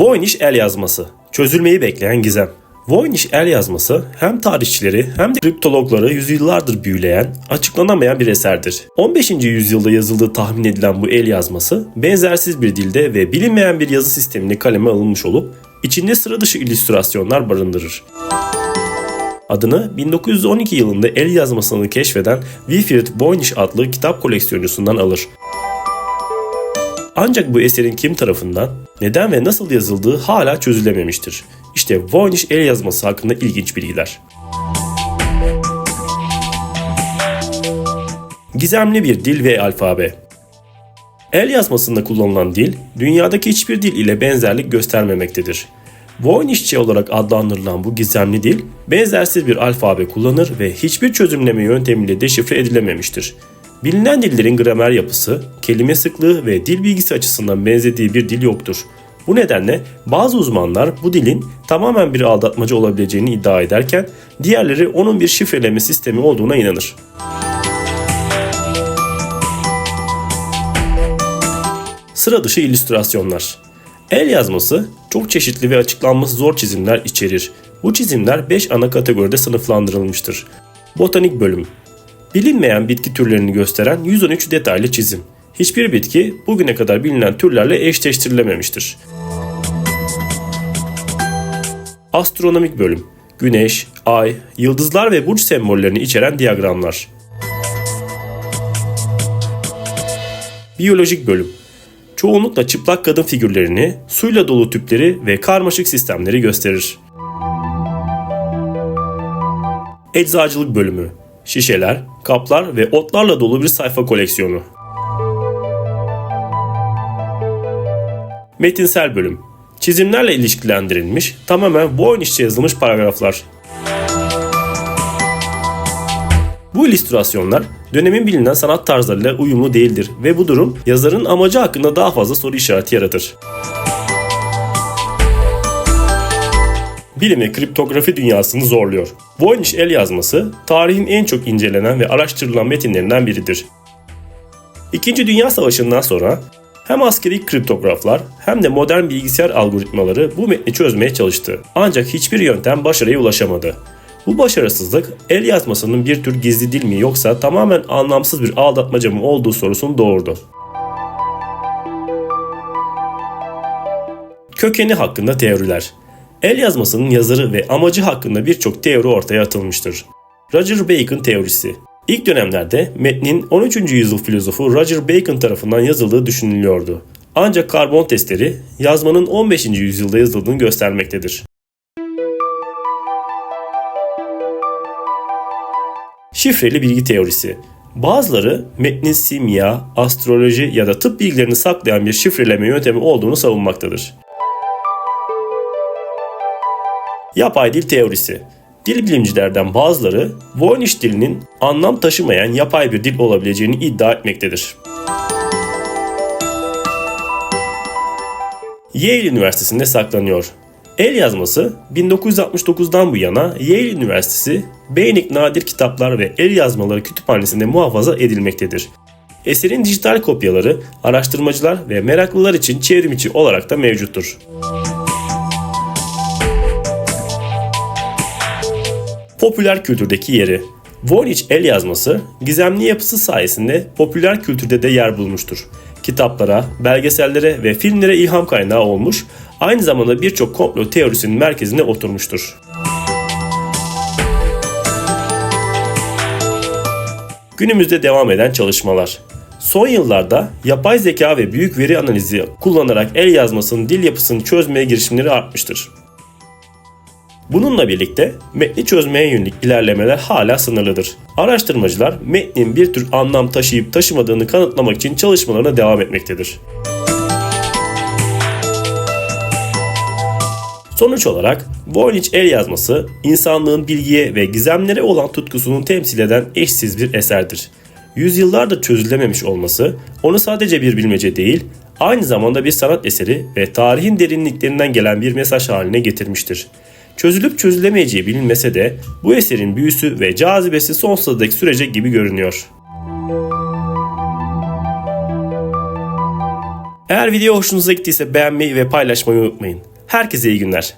Voynich el yazması. Çözülmeyi bekleyen gizem. Voynich el yazması hem tarihçileri hem de kriptologları yüzyıllardır büyüleyen, açıklanamayan bir eserdir. 15. yüzyılda yazıldığı tahmin edilen bu el yazması benzersiz bir dilde ve bilinmeyen bir yazı sistemine kaleme alınmış olup içinde sıra dışı illüstrasyonlar barındırır. Adını 1912 yılında el yazmasını keşfeden Wilfrid Voynich adlı kitap koleksiyoncusundan alır. Ancak bu eserin kim tarafından, neden ve nasıl yazıldığı hala çözülememiştir. İşte Voynich el yazması hakkında ilginç bilgiler. Gizemli bir dil ve alfabe. El yazmasında kullanılan dil, dünyadaki hiçbir dil ile benzerlik göstermemektedir. Voynichçe olarak adlandırılan bu gizemli dil, benzersiz bir alfabe kullanır ve hiçbir çözümleme yöntemiyle deşifre edilememiştir. Bilinen dillerin gramer yapısı, kelime sıklığı ve dil bilgisi açısından benzediği bir dil yoktur. Bu nedenle bazı uzmanlar bu dilin tamamen bir aldatmaca olabileceğini iddia ederken diğerleri onun bir şifreleme sistemi olduğuna inanır. Sıra dışı illüstrasyonlar. El yazması çok çeşitli ve açıklanması zor çizimler içerir. Bu çizimler 5 ana kategoride sınıflandırılmıştır. Botanik bölüm. Bilinmeyen bitki türlerini gösteren 113 detaylı çizim. Hiçbir bitki bugüne kadar bilinen türlerle eşleştirilememiştir. Astronomik bölüm. Güneş, ay, yıldızlar ve burç sembollerini içeren diyagramlar. Biyolojik bölüm. Çoğunlukla çıplak kadın figürlerini, suyla dolu tüpleri ve karmaşık sistemleri gösterir. Eczacılık bölümü. Şişeler, kaplar ve otlarla dolu bir sayfa koleksiyonu. Metinsel bölüm. Çizimlerle ilişkilendirilmiş, tamamen Voynich'çe yazılmış paragraflar. Bu illüstrasyonlar dönemin bilinen sanat tarzlarıyla uyumlu değildir ve bu durum yazarın amacı hakkında daha fazla soru işareti yaratır. Bilim ve kriptografi dünyasını zorluyor. Voynich el yazması tarihin en çok incelenen ve araştırılan metinlerinden biridir. İkinci Dünya Savaşı'ndan sonra hem askeri kriptograflar hem de modern bilgisayar algoritmaları bu metni çözmeye çalıştı. Ancak hiçbir yöntem başarıya ulaşamadı. Bu başarısızlık el yazmasının bir tür gizli dil mi yoksa tamamen anlamsız bir aldatmaca mı olduğu sorusunu doğurdu. Kökeni hakkında teoriler. El yazmasının yazarı ve amacı hakkında birçok teori ortaya atılmıştır. Roger Bacon teorisi. İlk dönemlerde metnin 13. yüzyıl filozofu Roger Bacon tarafından yazıldığı düşünülüyordu. Ancak karbon testleri yazmanın 15. yüzyılda yazıldığını göstermektedir. Şifreli bilgi teorisi. Bazıları metnin simya, astroloji ya da tıp bilgilerini saklayan bir şifreleme yöntemi olduğunu savunmaktadır. Yapay dil teorisi. Dil bilimcilerden bazıları Voynich dilinin anlam taşımayan yapay bir dil olabileceğini iddia etmektedir. Yale Üniversitesi'nde saklanıyor. El yazması 1969'dan bu yana Yale Üniversitesi Beynik Nadir Kitaplar ve El Yazmaları Kütüphanesi'nde muhafaza edilmektedir. Eserin dijital kopyaları araştırmacılar ve meraklılar için çevrimiçi olarak da mevcuttur. Popüler kültürdeki yeri Voynich el yazması gizemli yapısı sayesinde popüler kültürde de yer bulmuştur. Kitaplara, belgesellere ve filmlere ilham kaynağı olmuş, aynı zamanda birçok komplo teorisinin merkezine oturmuştur. Günümüzde devam eden çalışmalar. Son yıllarda yapay zeka ve büyük veri analizi kullanarak el yazmasının dil yapısını çözmeye girişimleri artmıştır. Bununla birlikte metni çözmeye yönelik ilerlemeler hala sınırlıdır. Araştırmacılar metnin bir tür anlam taşıyıp taşımadığını kanıtlamak için çalışmalarına devam etmektedir. Sonuç olarak Voynich el yazması insanlığın bilgiye ve gizemlere olan tutkusunu temsil eden eşsiz bir eserdir. Yüzyıllardır çözülememiş olması onu sadece bir bilmece değil, aynı zamanda bir sanat eseri ve tarihin derinliklerinden gelen bir mesaj haline getirmiştir. Çözülüp çözülemeyeceği bilinmese de bu eserin büyüsü ve cazibesi sonsuza dek sürecek gibi görünüyor. Eğer video hoşunuza gittiyse beğenmeyi ve paylaşmayı unutmayın. Herkese iyi günler.